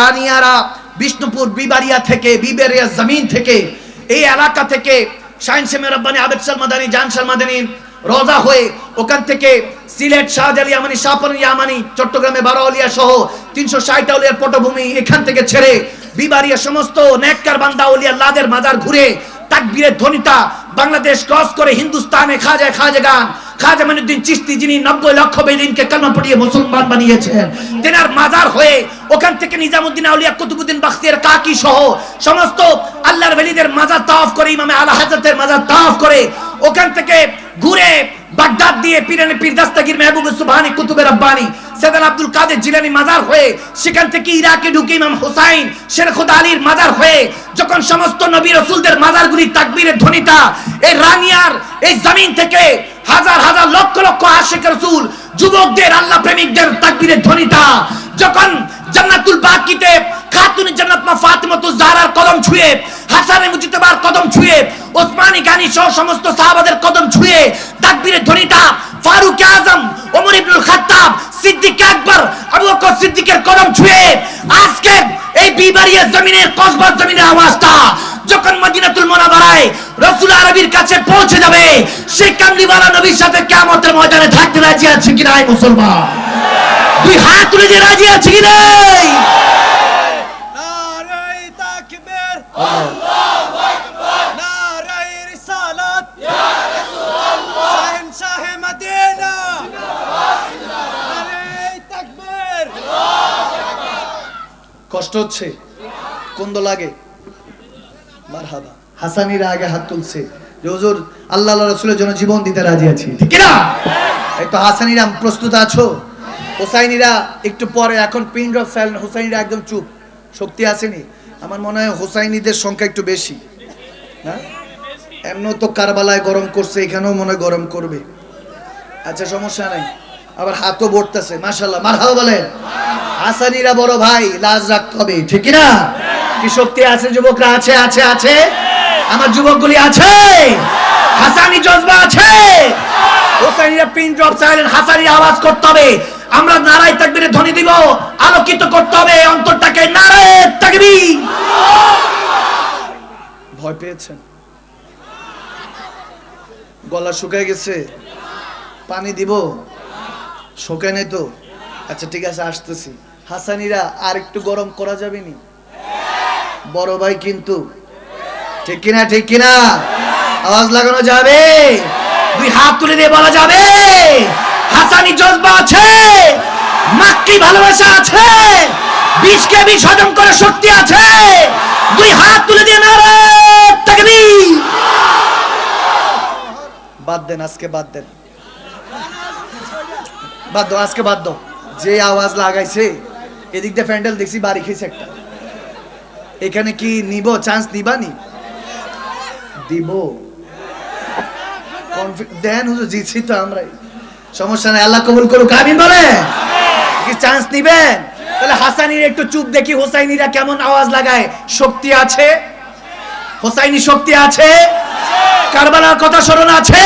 রানিয়ারা বিষ্ণুপুর বিবারিয়া থেকে, বিবেরিয়া জমিন থেকে, এই এলাকা থেকে শাহিন সেমের রব্বানি, আবেদ সালমাদানি, জান সালমাদানি রোজা হয়ে ওখান থেকে সিলেট, শাহজালি আমানি শাহপুর ইয়ামানি, চট্টগ্রামে বারোয়ালিয়া সহ তিনশো ষাট পটভূমি এখান থেকে ছেড়ে বিবারিয়া সমস্ত নেককার বান্দা আউলিয়া লাদের মাজার ঘুরে তাকবীরের ধ্বনিতা বাংলাদেশ ক্রস করে হিন্দুস্তানে খাজা খাজা গান যিনি নব্বই লক্ষ বেদিনকে কালমা পড়িয়ে মুসলমান বানিয়েছেন মাজার হয়ে ওখান থেকে আউলিয়া কাকি সহ সমস্ত আল্লাহর মাজার করে, ইমামে আলা মাজার করে, ওখান থেকে ঘুরে বাগদাদ দিয়ে পীর সুবহানি কুতুবে রব্বানি আব্দুল কাদের মাজার হয়ে সেখান থেকে ইরাকে ঢুকে ইমাম হুসাইন শেরখুদ আলীর মাজার হয়ে যখন সমস্ত নবী রসুলদের মাজারগুলি তাকবীরের ধ্বনিতা, এই রানিয়ার এই জমিন থেকে হাজার হাজার লক্ষ লক্ষ আশেক রসুল যুবকদের, আল্লাহ প্রেমিকদের তাকবীরের ধ্বনিতা যখন জান্নাতুল বাকিতে খাতুন জান্নাত মা ফাতিমাতুজ জাহরার কদম ছুঁয়ে, হাসানে মুজিতবার কদম ছুঁয়ে, ওসমানী গানি সহ সমস্ত সাহাবাদের কদম ছুঁয়ে তাকবীরের ধ্বনিতা ফারুক আজম, ওমর ইবনুল খাত্তাব, সিদ্দিক আকবর, আবু বকর সিদ্দিকের কদম ছুঁয়ে আজকে এই বিবারিয়া জমিনের কসবার জমিনের আওয়াজটা যখন মদিনাতুল মুনাওয়ারায় রাসূল আরবির কাছে পৌঁছে যাবে সেই কামলিওয়ালা নবীর সাথে কিয়ামতের ময়দানে থাকতে রাজি আছে কি নাই মুসলমান? দুই হাত তুলে দিয়ে রাজি আছে কি নাই? নারাই তাকবীর। নারাই রিসালাত। শাহিন শাহে মদিনা। নারাই তাকবীর। কষ্ট হচ্ছে? কোন্দ লাগে মারহাবা। হাসানিরা আগে হাত তুলছে। যে হুজুর, আল্লাহ রসুলের জন্য জীবন দিতে রাজি আছি। ঠিক না এই তো প্রস্তুত আছো? একটু পরে, এখন পিন ড্রপ হোসাইনিরা একদম চুপ। শক্তি আসেনি। আমার মনে হয় সংখ্যা একটু বেশি। হ্যাঁ? এমনও তো কারবালায় গরম করছে, এখানেও মনে হয় গরম করবে। আচ্ছা সমস্যা নাই। আবার হাতও বড়তেছে মাশাল্লাহ মারহাবা বলেন। হাসানিরা বড় ভাই, লাজ রাখতে হবে। ঠিক না কি শক্তি আছে, যুবকরা? আছে আছে আছে। আমার যুবকগুলি আছে। হাসানি জজবা আছে। হোসাইনিরা পিন ড্রপ সাইলেন্ট হাসানির আওয়াজ করতে হবে। আমরা নারায় তাকবীরে ধ্বনি দিব, আলোকিত করতে হবে অন্তরটাকে নারায় তাকবীর। ভয় পেয়েছেন? গলা শুকায় গেছে। পানি দিব? শোকে নেই তো? আচ্ছা ঠিক আছে, আসতেছি। হাসানিরা আর একটু গরম করা যাবে নি? বড় ভাই কিন্তু ঠিক কিনা ঠিক কিনা? আওয়াজ লাগানো যাবে? দুই হাত তুলে দিয়ে বলা যাবে? হাসানি জজবা আছে, মাক্কি ভালোবাসা আছে বিষকে বিষ হজম করে শক্তি আছে। দুই হাত তুলে দিয়ে নারে তাকবীর বাদ দেন, আজকে বাদ দেন। বাদ দাও, আজকে বাদ দাও। যে আওয়াজ লাগাইছে, এদিক দিয়ে প্যান্ডেল দেখছি, বাড়ি খেয়েছে একটা। এখানে কি নিব? চান্স নিবানি? দিব। দেন হুজুর জিতছি তো আমরাই সমস্যা আল্লাহ কবুল করুক বলে? কি চান্স নিবেন? তাহলে হাসানির একটু চুপ দেখি, হোসাইনিরা কেমন আওয়াজ লাগায়? শক্তি আছে? হোসাইনি, শক্তি আছে? কারবালার কথা স্মরণ আছে?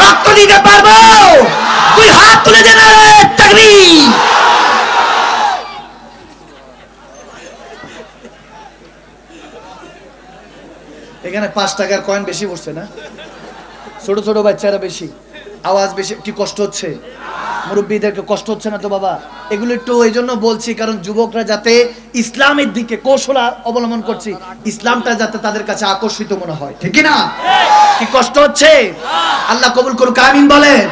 রক্ত দিতে পারব? তুই হাত তুলে দে না রে তাকবীর এখানে পাঁচ টাকার কয়েন বেশি পড়ছে না? ছোট ছোট বাচ্চারা বেশি। আওয়াজ বেশি কি কষ্ট হচ্ছে? মুরব্বীদেরকে কষ্ট হচ্ছে না তো বাবা? এগুলো একটু এই জন্য বলছি কারণ যুবকরা যাতে ইসলামের দিকে কৌশল অবলম্বন করছি ইসলামটা যাতে তাদের কাছে আকর্ষিত মনে হয়। ঠিক না? কি কষ্ট হচ্ছে? আল্লাহ কবুল করুক আমিন বলেন।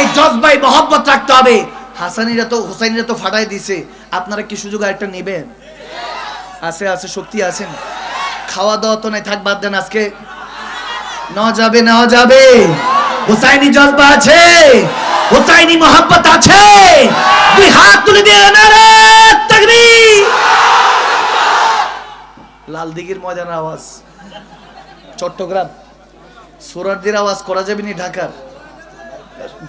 এই জজবাই মহব্বত রাখতে হবে। হাসানিরা তো হুসাইনিরা তো ফাটাই দিছে। আপনারা কি সুযোগ আরেকটা নেবেন? আছে আছে শক্তি আছেন। খাওয়া দাওয়া তো নাই, থাক, বাদ দেন আজকে। নেওয়া যাবে নেওয়া যাবে। হুসাইনি জজবা আছে। হুসাইনি মোহাব্বত আছে। দুই হাত তুলে দিয়ে নারে, তাকবীর। লাল দিঘির ময়দানের আওয়াজ। চট্টগ্রাম। সোরারদের আওয়াজ করা যাবে নি ঢাকার।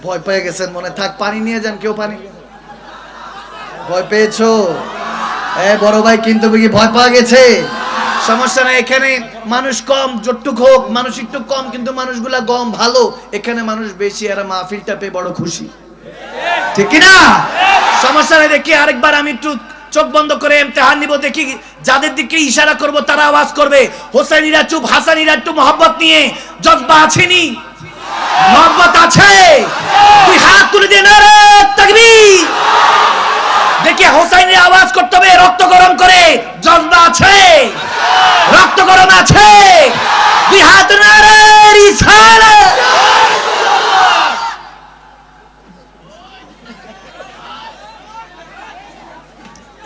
ভয় পেয়ে গেছেন মনে, থাক, পানি নিয়ে যান কেউ পানি। ভয় পেয়েছ? এ, বড় ভাই, কিন্তু কি ভয় পাওয়া গেছে। সমস্যা নাই, এখানে মানুষ কম, যতটুক হোক, মানুষ একটু কম, কিন্তু মানুষগুলা কম ভালো, এখানে মানুষ বেশি, এরা মাহফিলটা পেয়ে বড় খুশি। ঠিক না সমস্যা নাই, দেখি আরেকবার আমি একটু চোখ বন্ধ করে ইমতেহান নিব, দেখি যাদের দিকে ইশারা করব, তারা আওয়াজ করবে। হোসেনিরা চুপ, হাসানিরা একটু মহব্বত নিয়ে, জজবা আছেনি মহব্বত আছে? তুই হাত তুলে দিয়ে নারে, তাকবীর! দেখি হোসাইনের আওয়াজ করতে হবে, রক্ত গরম করে। জজবা আছে। রক্ত গরম আছে দুই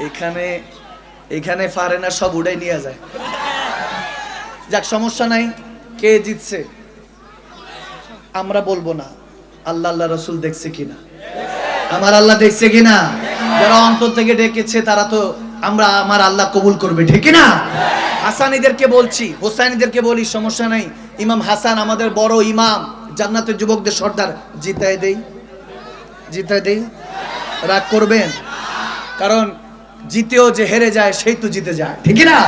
এখানে এখানে পারে না সব উড়াই নিয়ে যায়। যাক, সমস্যা নাই। কে জিতছে? আমরা বলব না। আল্লাহ আল্লাহ রসুল দেখছে কিনা? আমার আল্লাহ দেখছে কিনা? যারা অন্তর থেকে ডেকেছে, তারা তো আমরা আমার আল্লাহ কবুল করবে, ঠিক না হাসানিদেরকে বলছি, হোসাইনিদেরকে বলি, সমস্যা নাই। ইমাম হাসান আমাদের বড় ইমাম, জান্নাতের যুবকদের সর্দার। জিতায় দেই জিতায় দেই। রাগ করবেন? কারণ জিতেও যে হেরে যায়, সেই তো জিতে যায়, ঠিক না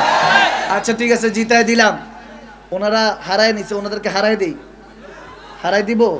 আচ্ছা ঠিক আছে, জিতায় দিলাম। ওনারা হারায় নিছে, ওনাদেরকে হারায় দেই। হারাই দিব?